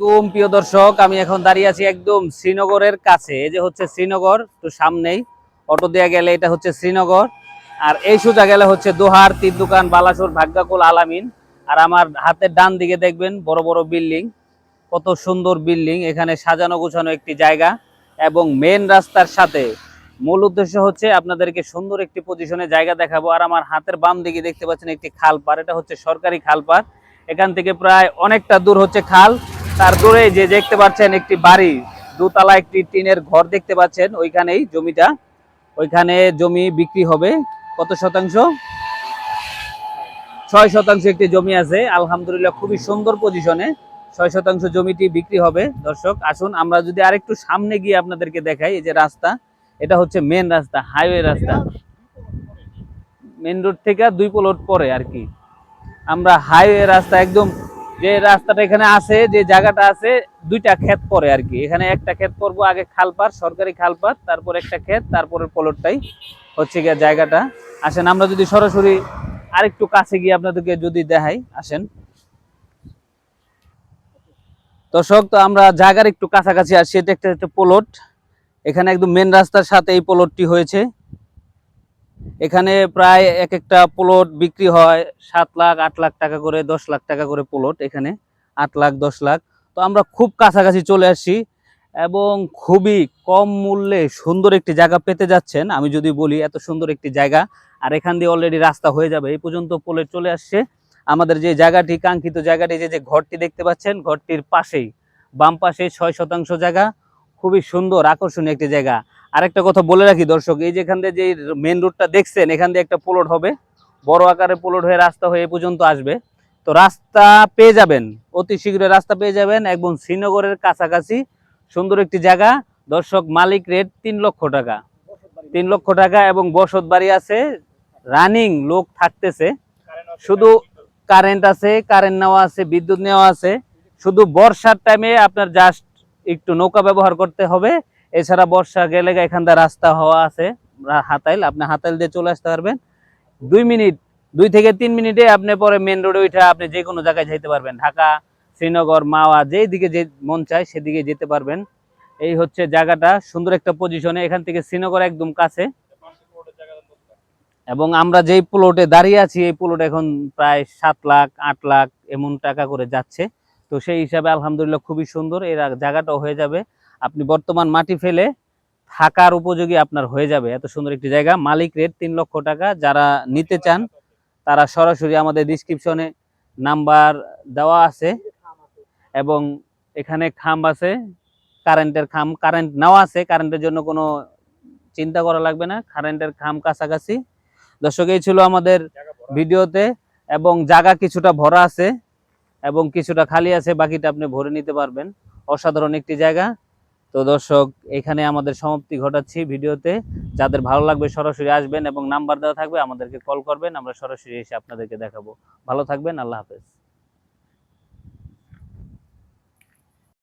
একদম প্রিয় দর্শক, আমি এখন দাঁড়িয়ে আছি একদম শ্রীনগরের কাছে। এই যে হচ্ছে শ্রীনগর তো সামনেই। অটো দেয়া গেলে এটা হচ্ছে শ্রীনগর। আর এই সোজা গেলে হচ্ছে দোহার, তিন দোকান, বালাসোর, ভাগ্যাকুল, আলামিন। আর আমার হাতের ডান দিকে দেখবেন, বড় বড় বিল্ডিং। কত সুন্দর বিল্ডিং, এখানে সাজানো গোছানো একটি জায়গা। এবং মেন রাস্তার সাথে মূল উদ্দেশ্য হচ্ছে আপনাদেরকে সুন্দর একটি পজিশনে জায়গা দেখাবো। আর আমার হাতের বাম দিকে দেখতে পাচ্ছেন একটি খাল পার এটা হচ্ছে সরকারি খাল পার এখান থেকে প্রায় অনেকটা দূর হচ্ছে খাল। তার দূরে যে দেখতে পাচ্ছেন একটি বাড়ি, দোতলা একটি টিনের ঘর দেখতে পাচ্ছেন, ওইখানেই জমিটা। ওইখানে জমি বিক্রি হবে। কত শতাংশ? ছয় শতাংশ একটি জমি আছে। আলহামদুলিল্লাহ খুবই সুন্দর পজিশনে ছয় শতাংশ জমিটি বিক্রি হবে। দর্শক, আসুন আমরা যদি আরেকটু সামনে গিয়ে আপনাদেরকে দেখাই, এই যে রাস্তা, এটা হচ্ছে মেন রাস্তা হাইওয়ে রাস্তা। মেন রোড থেকে দুই প্লট পরে আর কি। আমরা হাইওয়ে রাস্তা একদম যে রাস্তাটা এখানে আছে, যে জায়গাটা আছে, দুইটা ক্ষেত পরে আর কি। এখানে একটা ক্ষেত পড়ব আগে খালপার সরকারি খালপার তারপর একটা ক্ষেত, তারপরের প্লটটাই হচ্ছে গিয়ে জায়গাটা। আসেন, আমরা যদি সরাসরি আরেকটু কাছে গিয়ে আপনাদেরকে যদি দেখাই, আসেন। দর্শক, তো আমরা জায়গার একটু কাছাকাছি আসছি, এটা একটা একটা প্লট। এখানে একদম মেন রাস্তার সাথে এই প্লটটি হয়েছে। এখানে প্রায় এক একটা প্লট বিক্রি হয় সাত লাখ, আট লাখ টাকা করে, দশ লাখ টাকা করে প্লট এখানে, আট লাখ, দশ লাখ। তো আমরা খুব কাছাকাছি চলে আসছি এবং খুবই কম মূল্যে সুন্দর একটি জায়গা পেতে যাচ্ছেন। আমি যদি বলি এত সুন্দর একটি জায়গা, আর এখান দিয়ে অলরেডি রাস্তা হয়ে যাবে। এই পর্যন্ত প্লট চলে আসছে। আমাদের যে জায়গাটি, কাঙ্ক্ষিত জায়গাটি, যে যে ঘরটি দেখতে পাচ্ছেন, ঘরটির পাশেই, বাম পাশে ছয় শতাংশ জায়গা। খুবই সুন্দর, আকর্ষণীয় একটি জায়গা। আরেকটা কথা বলে রাখি দর্শক, এই যেখান দিয়ে যে মেন রোডটা দেখছেন, এখান দিয়ে একটা প্লট হবে। বড় আকারে প্লট হয়ে রাস্তা হয়ে পর্যন্ত আসবে। তো রাস্তা পেয়ে যাবেন, অতি শীঘ্রই রাস্তা পেয়ে যাবেন একদম শ্রীনগরের কাছাকাছি সুন্দর একটি জায়গা। দর্শক, মালিক রেট তিন লক্ষ টাকা। তিন লক্ষ টাকা এবং বসত বাড়ি আছে রানিং লোক থাকতেছে। শুধু কারেন্ট আছে কারেন্ট নেওয়া আছে, বিদ্যুৎ নেওয়া আছে। শুধু বর্ষার টাইমে আপনার জাস্ট একটু নৌকা ব্যবহার করতে হবে। এছাড়া বর্ষা গেলে এখান দিয়ে রাস্তা হওয়া আছে হাতাইল। আপনি হাতাইল দিয়ে চলে আসতে পারবেন। দুই মিনিট, দুই থেকে তিন মিনিটে আপনি পরে মেন রোডে উঠে আপনি যে কোনো জায়গায় যেতে পারবেন। ঢাকা, শ্রীনগর, মাওয়া, যেই দিকে যে মন চায় সেদিকে যেতে পারবেন। এই হচ্ছে জায়গাটা, সুন্দর একটা পজিশনে এখান থেকে শ্রীনগর একদম কাছে। এবং আমরা যেই প্লটে দাঁড়িয়ে আছি, এই প্লট এখন প্রায় সাত লাখ, আট লাখ এমন টাকা করে যাচ্ছে। তো সেই হিসাবে আলহামদুলিল্লাহ খুবই সুন্দর। এর জায়গাটাও হয়ে যাবে। আপনি বর্তমান মাটি ফেলে থাকার উপযোগী আপনার হয়ে যাবে। এত সুন্দর একটি জায়গা। মালিক রেট তিন লক্ষ টাকা। যারা নিতে চান তারা সরাসরি আমাদের ডিসক্রিপশনে নাম্বার দেওয়া আছে এবং এখানে খাম আছে কারেন্টের খাম কারেন্ট নেওয়া আছে। কারেন্টের জন্য কোনো চিন্তা করা লাগবে না। কারেন্টের খাম কাছাকাছি। দর্শক এই ছিল আমাদের ভিডিওতে এবং জায়গা কিছুটা ভরা আছে। এবং কিছুটা খালি আছে, বাকিটা আপনি ভরে নিতে পারবেন। অসাধারণ একটি জায়গা। তো দর্শক, এখানে আমাদের সমাপ্তি ঘটাচ্ছি ভিডিওতে। যাদের ভালো লাগবে সরাসরি আসবেন এবং নাম্বার দেওয়া থাকবে আমাদেরকে কল করবেন, আমরা সরাসরি এসে আপনাদেরকে দেখাবো। ভালো থাকবেন, আল্লাহ হাফেজ।